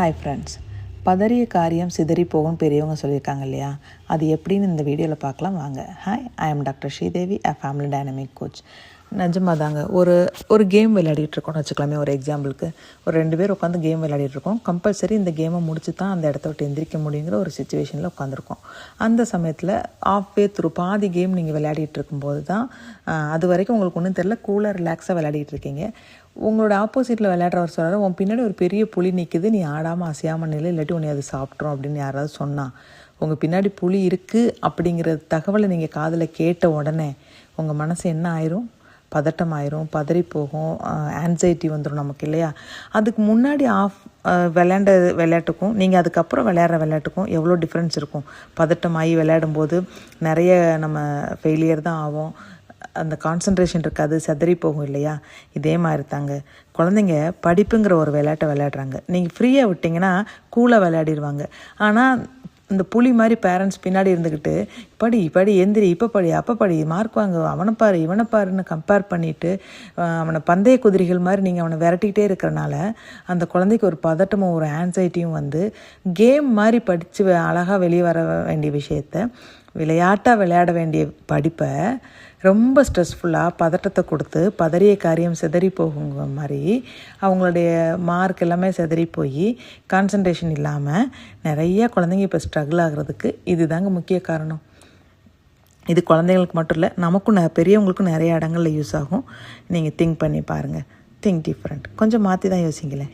Hi friends பதறிய காரியம் சிதறி போகும் பெரியவங்க சொல்லியிருக்காங்க இல்லையா? அது எப்படின்னு இந்த வீடியோவில் பார்க்கலாம். வாங்க. Hi I am doctor Sridevi a family dynamic coach நிஜமாக தாங்க ஒரு ஒரு கேம் விளையாடிட்டு இருக்கோம்னு வச்சுக்கலாமே ஒரு எக்ஸாம்பிளுக்கு ஒரு ரெண்டு பேர் உட்காந்து கேம் விளையாடிட்டு இருக்கோம். கம்பல்சரி இந்த கேமை முடிச்சு தான் அந்த இடத்த விட்டு எந்திரிக்க முடியுங்கிற ஒரு சுச்சுவேஷனில் உட்காந்துருக்கோம். அந்த சமயத்தில் ஆஃப் வே த்ரூ பாதி கேம் நீங்கள் விளையாடிட்டு இருக்கும்போது தான் அது வரைக்கும் உங்களுக்கு ஒன்றும் தெரியல கூலாக ரிலாக்ஸாக விளையாடிட்டு இருக்கீங்க. உங்களோட ஆப்போசிட்டில் விளையாடுறவர் சொல்கிறார் உன் பின்னாடி ஒரு பெரிய புலி நிற்குது நீ ஆடாமல் அசையாமல் நிலை இல்லாட்டி உன்னை அது சாப்பிட்றோம் அப்படின்னு யாராவது சொன்னால் உங்கள் பின்னாடி புலி இருக்குது அப்படிங்கிற தகவலை நீங்கள் காதில் கேட்ட உடனே உங்கள் மனசு என்ன ஆயிரும்? பதட்டம் ஆயிரும் பதறி போகும் ஆன்சைட்டி வந்துடும் நமக்கு இல்லையா? அதுக்கு முன்னாடி ஆஃப் விளையாண்ட விளையாட்டுக்கும் நீங்கள் அதுக்கப்புறம் விளையாடுற விளையாட்டுக்கும் எவ்வளோ டிஃப்ரென்ஸ் இருக்கும்? பதட்டமாகி விளையாடும்போது நிறைய நம்ம ஃபெயிலியர் தான் ஆகும். அந்த கான்சன்ட்ரேஷன் இருக்காது செதறி போகும் இல்லையா? இதே மாதிரி தாங்க. குழந்தைங்க படிப்புங்கிற ஒரு விளையாட்டை விளையாடுறாங்க. நீங்கள் ஃப்ரீயாக விட்டிங்கன்னா கூலாக விளையாடிடுவாங்க ஆனால் இந்த புலி மாதிரி பேரண்ட்ஸ் பின்னாடி இருந்துக்கிட்டு படி படி எந்திரி இப்போ படி அப்போ படி மார்க் வாங்க அவனை பாரு இவனை பாருன்னு கம்பேர் பண்ணிவிட்டு அவனை பந்தய குதிரைகள் மாதிரி நீங்கள் அவனை விரட்டிக்கிட்டே இருக்கிறனால அந்த குழந்தைக்கு ஒரு பதட்டமும் ஒரு ஆன்சைட்டியும் வந்து கேம் மாதிரி படித்து அழகாக வெளியே வர வேண்டிய விஷயத்த விளையாட்டாக விளையாட வேண்டிய படிப்பை ரொம்ப ஸ்ட்ரெஸ்ஃபுல்லாக பதட்டத்தை கொடுத்து பதறிய காரியம் சிதறி போகுங்க மாதிரி அவங்களுடைய மார்க் எல்லாமே சிதறி போய் கான்சன்ட்ரேஷன் இல்லாமல் நிறைய குழந்தைங்க இப்போ ஸ்ட்ரகிள் ஆகிறதுக்கு இதுதாங்க முக்கிய காரணம். இது குழந்தைங்களுக்கு மட்டும் இல்லை நமக்கும் நெ- பெரியவங்களுக்கும் நிறைய இடங்களில் யூஸ் ஆகும். நீங்கள் திங்க் பண்ணி பாருங்கள் திங்க் டிஃப்ரெண்ட் கொஞ்சம் மாற்றி தான் யோசிங்களேன்.